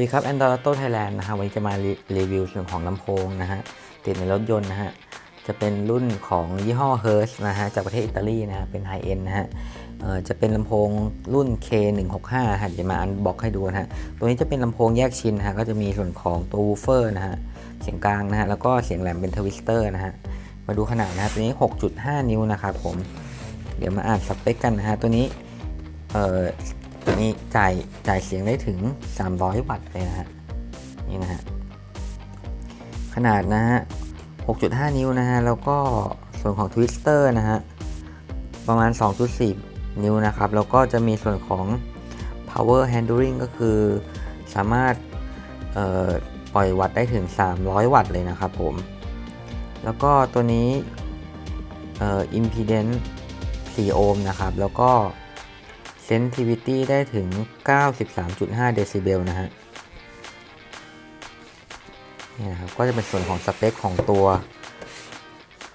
วัสดีครับ Android Auto Thailand นะฮะวันนี้จะมารีรวิวส่วนของลำโพงนะฮะติดในรถยนต์นะฮะจะเป็นรุ่นของยี่ห้อ Hertz นะฮะจากประเทศอิตาลีนะฮะเป็นไฮเอ็นนะฮะจะเป็นลำโพงรุ่น K165 ฮะเดี๋ยวมาอันบ็อกให้ดูนะฮะตัวนี้จะเป็นลำโพงแยกชิ้นนะฮะก็จะมีส่วนของตัววูเฟอร์นะฮะเสียงกลางนะฮะแล้วก็เสียงแหลมเป็นทวิสเตอร์นะฮะมาดูขนาดนะฮะตัวนี้ 6.5 นิ้วนะครับผมเดี๋ยวมาอ่านสเปคกันนะฮะตัวนี้ ตัวนี้จ่ายจ่ายเสียงได้ถึง 300 วัตต์เลยนะฮะนี่นะฮะขนาดนะฮะ 6.5 นิ้วนะฮะ แล้วก็ส่วนของทวิสเตอร์นะฮะ ประมาณ 2.4 นิ้วนะครับ แล้วก็จะมีส่วนของ power handling ก็คือสามารถปล่อยวัตต์ได้ถึง 300 วัตต์เลยนะครับผม แล้วก็ตัวนี้ impedance 4 โอห์มนะครับ แล้วก็ sensitivity ได้ถึง 93.5 เดซิเบลนะฮะนี่นะครับก็จะเป็นส่วนของสเปคของตัว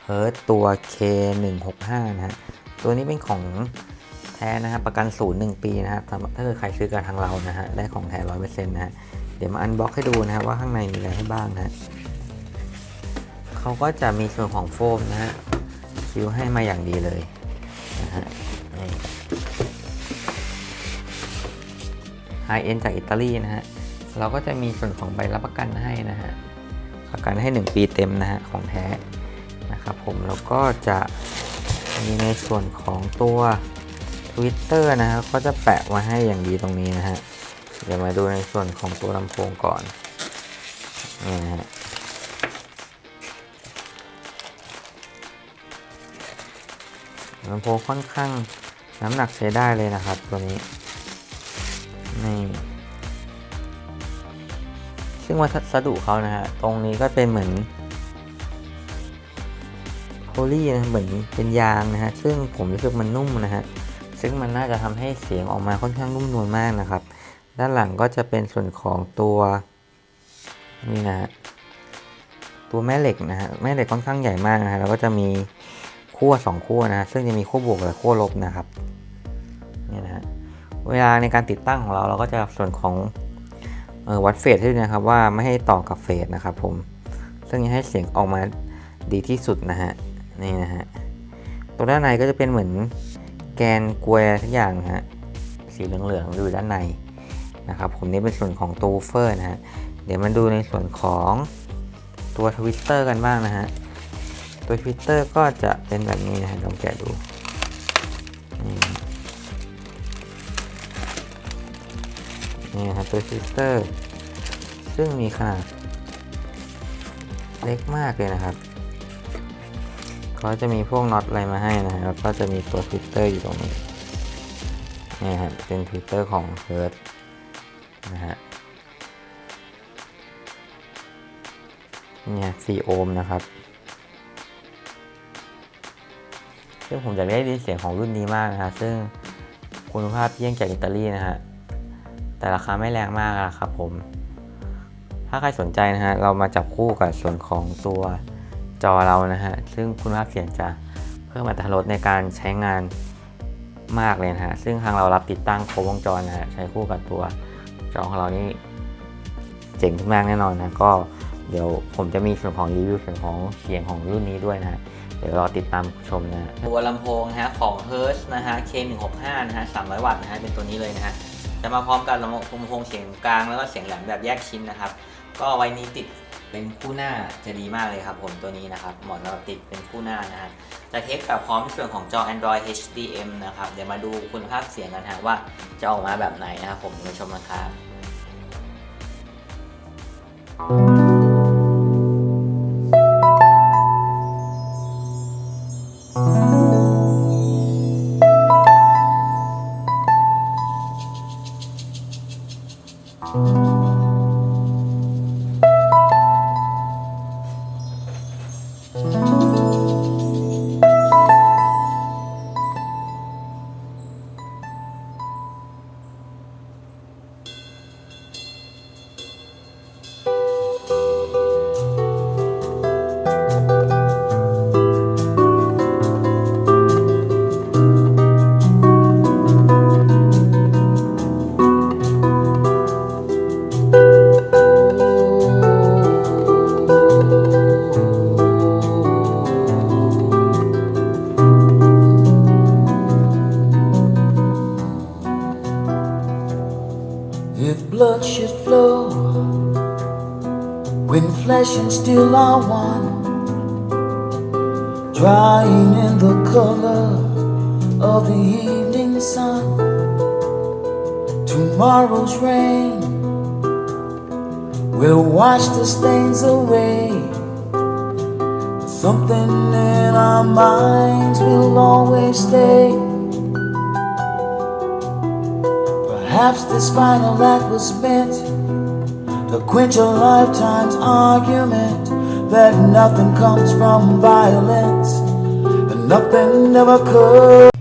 Hertz ตัว K165 นะฮะ ตัวนี้เป็นของแท้นะฮะประกันศูนย์หนึ่งปีนะครับถ้าเกิดใครซื้อกับทางเรานะฮะได้ของแท้ร้อยเปอร์เซ็นต์นะฮะเดี๋ยวมาอันบ็อกให้ดูนะฮะว่าข้างในมีอะไรให้บ้างนะฮะเขาก็จะมีส่วนของโฟมนะฮะคิวให้มาอย่างดีเลย ไฮเอ็นจากอิตาลีนะฮะ เราก็จะมีส่วนของใบรับประกันให้นะฮะ ประกันให้ 1 ปีเต็มนะฮะ ของแท้นะครับผม แล้วก็จะมีในส่วนของตัว Twitter นะฮะก็จะแปะมาให้อย่างดีตรงนี้นะฮะ เดี๋ยวมาดูในส่วนของตัวลำโพงก่อนนี่นะฮะลำโพงค่อนข้างน้ำหนักใช้ได้เลยนะครับตัวนี้ นี่ซึ่งวัสดุเขานะฮะ ตรงนี้ก็เป็นเหมือนโพลีนะเหมือนเป็นยางนะฮะ ซึ่งผมรู้สึกมันนุ่มนะฮะ ซึ่งมันน่าจะทำให้เสียงออกมาค่อนข้างนุ่มนวลมากนะครับ ด้านหลังก็จะเป็นส่วนของตัวนี่นะฮะ ตัวแม่เหล็กนะฮะ แม่เหล็กค่อนข้างใหญ่มากนะฮะ แล้วก็จะมีขั้วสองขั้วนะฮะ ซึ่งจะมีขั้วบวกและขั้วลบนะครับ นี่นะฮะ เวลาในการติดตั้งของเราเราก็จะส่วนของออวัดเฟสให้ด้วยนะครับว่าไม่ให้ต่อกับเฟสนะครับผมซึ่งจะให้เสียงออกมาดีที่สุดนะฮะนี่นะฮะตัวด้านในก็จะเป็นเหมือนแกนกลวยทุกอย่างนะฮะสีเหลืองๆอยู่ด้านในนะครับผมนี่เป็นส่วนของตัววูเฟอร์นะฮะเดี๋ยวมาดูในส่วนของตัวทวิสเตอร์กันบ้างนะฮะตัวทวิสเตอร์ก็จะเป็นแบบนี้นะฮะลองแกะดู นี่นะครับตัวชิสเตอร์ซึ่งมีขนาดเล็กมากเลยนะครับเขาจะมีพวกน็อตอะไรมาให้นะฮะแล้วก็จะมีตัวฟิลเตอร์อยู่ตรงนี้นี่ครับเป็นฟิลเตอร์ของ h e r t นะฮะเนี่ย4โอห์มนะครับซึ่งผมอยากได้ยินเสียงของรุ่นนี้มากนะฮะซึ่งคุณภาพเยี่ยงจากอิตาลีนะฮะ แต่ราคาไม่แรงมากอะครับผม ถ้าใครสนใจนะฮะ เรามาจับคู่กับส่วนของตัวจอเรานะฮะ ซึ่งคุณภาพเสียงจะเพิ่มอัตราลดในการใช้งานมากเลยนะฮะ ซึ่งทางเรารับติดตั้งครบวงจรนะฮะ ใช้คู่กับตัวจอของเรานี่เจ๋งมากแน่นอนนะ ก็เดี๋ยวผมจะมีส่วนของรีวิวส่วนของเสียงของรุ่นนี้ด้วยนะฮะ เดี๋ยวรอติดตามชมนะตัวลำโพงนะฮะของ Hertz นะฮะ K165 นะฮะ 300 วัตต์นะฮะ เป็นตัวนี้เลยนะฮะ จะมาพร้อมกับลำโพงเสียงกลางแล้วก็เสียงแหลมแบบแยกชิ้นนะครับ ก็ไว้นี้ติดเป็นคู่หน้าจะดีมากเลยครับผมตัวนี้นะครับเหมาะสำหรับติดเป็นคู่หน้านะฮะจะเทสกับพร้อมส่วนของจอ Android HDM นะครับ เดี๋ยวมาดูคุณภาพเสียงกันฮะว่าจะออกมาแบบไหนนะครับผมมาชมนะครับเ blood should flow when flesh and steel are one, drying in the color of the evening sun. Tomorrow's rain will wash the stains away. Something in our minds will always stay. Perhaps this final act was meant to quench a lifetime's argument that nothing comes from violence and nothing ever could.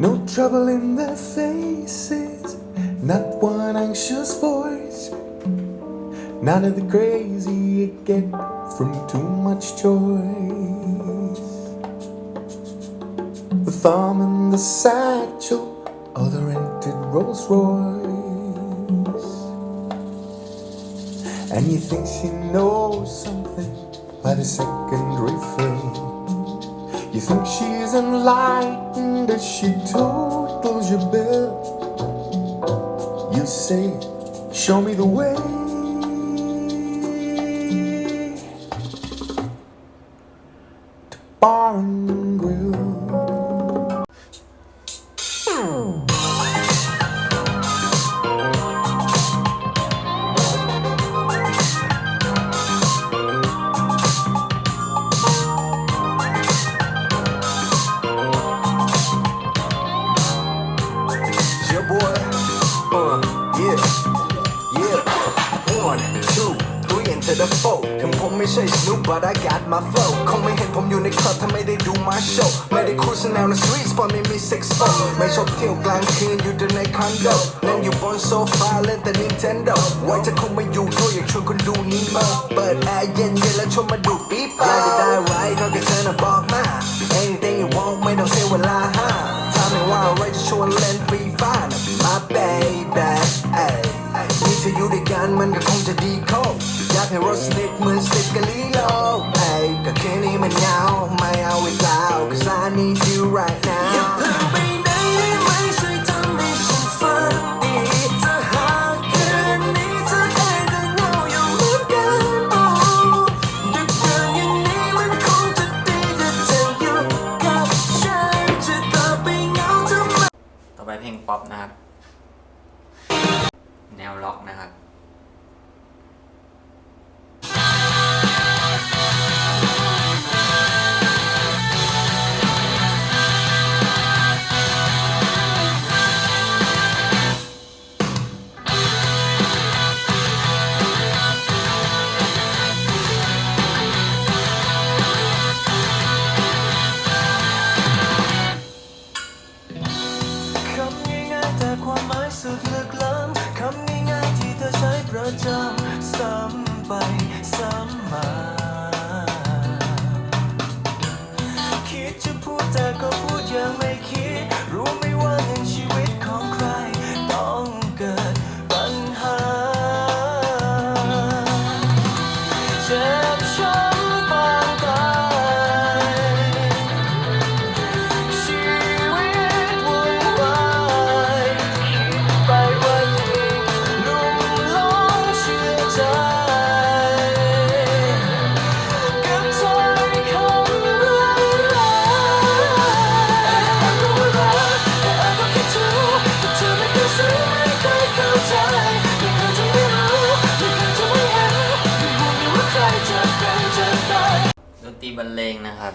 No trouble in their faces, not one anxious voice. None of the crazy you get from too much choice. The thumb and the satchel or the rented Rolls Royce. And you think she knows something by the second refill. You think she's enlightened as she totals your bill. You say, Show me the way. to Bar but I got my flow คงไม่เห็นผมอยู่ในคลับถ้าไม่ได้ดู my show ไม่ได้คุยแนวใน streets เพราะไม่มี sex f o ไม่ชอบเที่ยวกลางคืนอยู่แต่ในคอนโดนั่งอยู่บนโซฟาเล่นแต่ Nintendo ไว้จะคงไม่อยู่ด้วยอยากชวนคนดูนีโมาเปิดแอร์เย็นๆแล้วชวนมาดูปีปอยากจะได้ไรก็แค่เธอน่ะบอกมา anything you want ไม่ต้องเสียเวลาห้าถามไม่ว่าอะไรจะชวนเล่นฟรีฟ้านะ my baby เอ้ยนี่จะอยู่ด้วยกันมันก็คงจะดีโคตรอยากให้รถสนิทเหมือนสติกกับลี ไม่เอาอีกแล้ว cause I need you right now ีบรรเลงนะครับ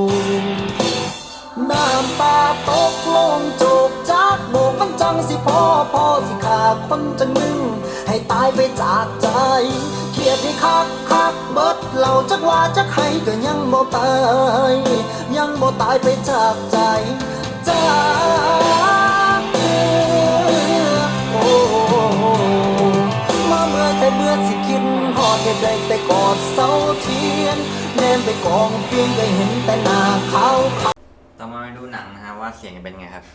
กมันจังสิพอพอสิขาคนจังมึง ให้ตายไปจากใจเครียดให้คักคักเบิดเราจักว่าจักให้ก็ยังบ่ตายยังบ่ตายไปจากใจจากเธอโอ้มาเมื่อแต่เมื่อสิคิดหอดเห็นได้แต่กอดเสาเทียนแนมไปกองเพียงก็เห็นแต่หน้าขาวขาต่อมาดูหนังนะฮะว่าเสียงเป็นไงครับ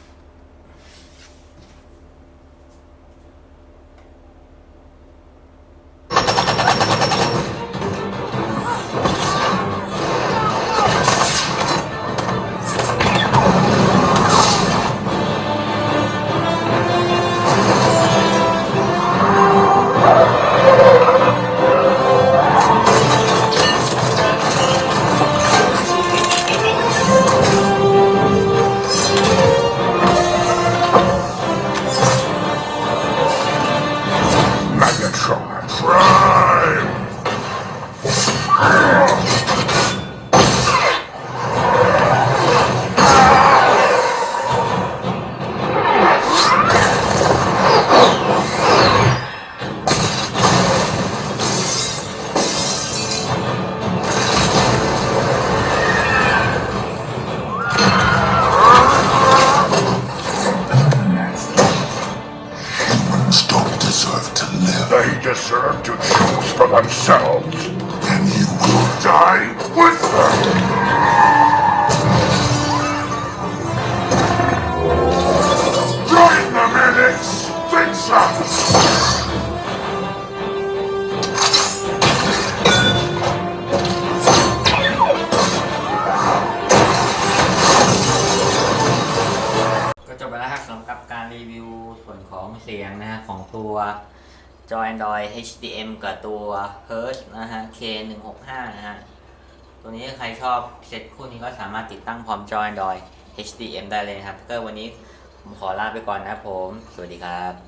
for themselves. And you will die with them. Join them in extinction! ก็จบไปแล้วครับสำหรับการรีวิวส่วนของเสียงนะฮะของตัว จอ Android HDM กับตัว Hertz นะฮะ K165 นะฮะ ตัวนี้ถ้าใครชอบเซตคู่นี้ก็สามารถติดตั้งพร้อมจอ Android HDM ได้เลยนะครับ ก็วันนี้ผมขอลาไปก่อนนะครับผม สวัสดีครับ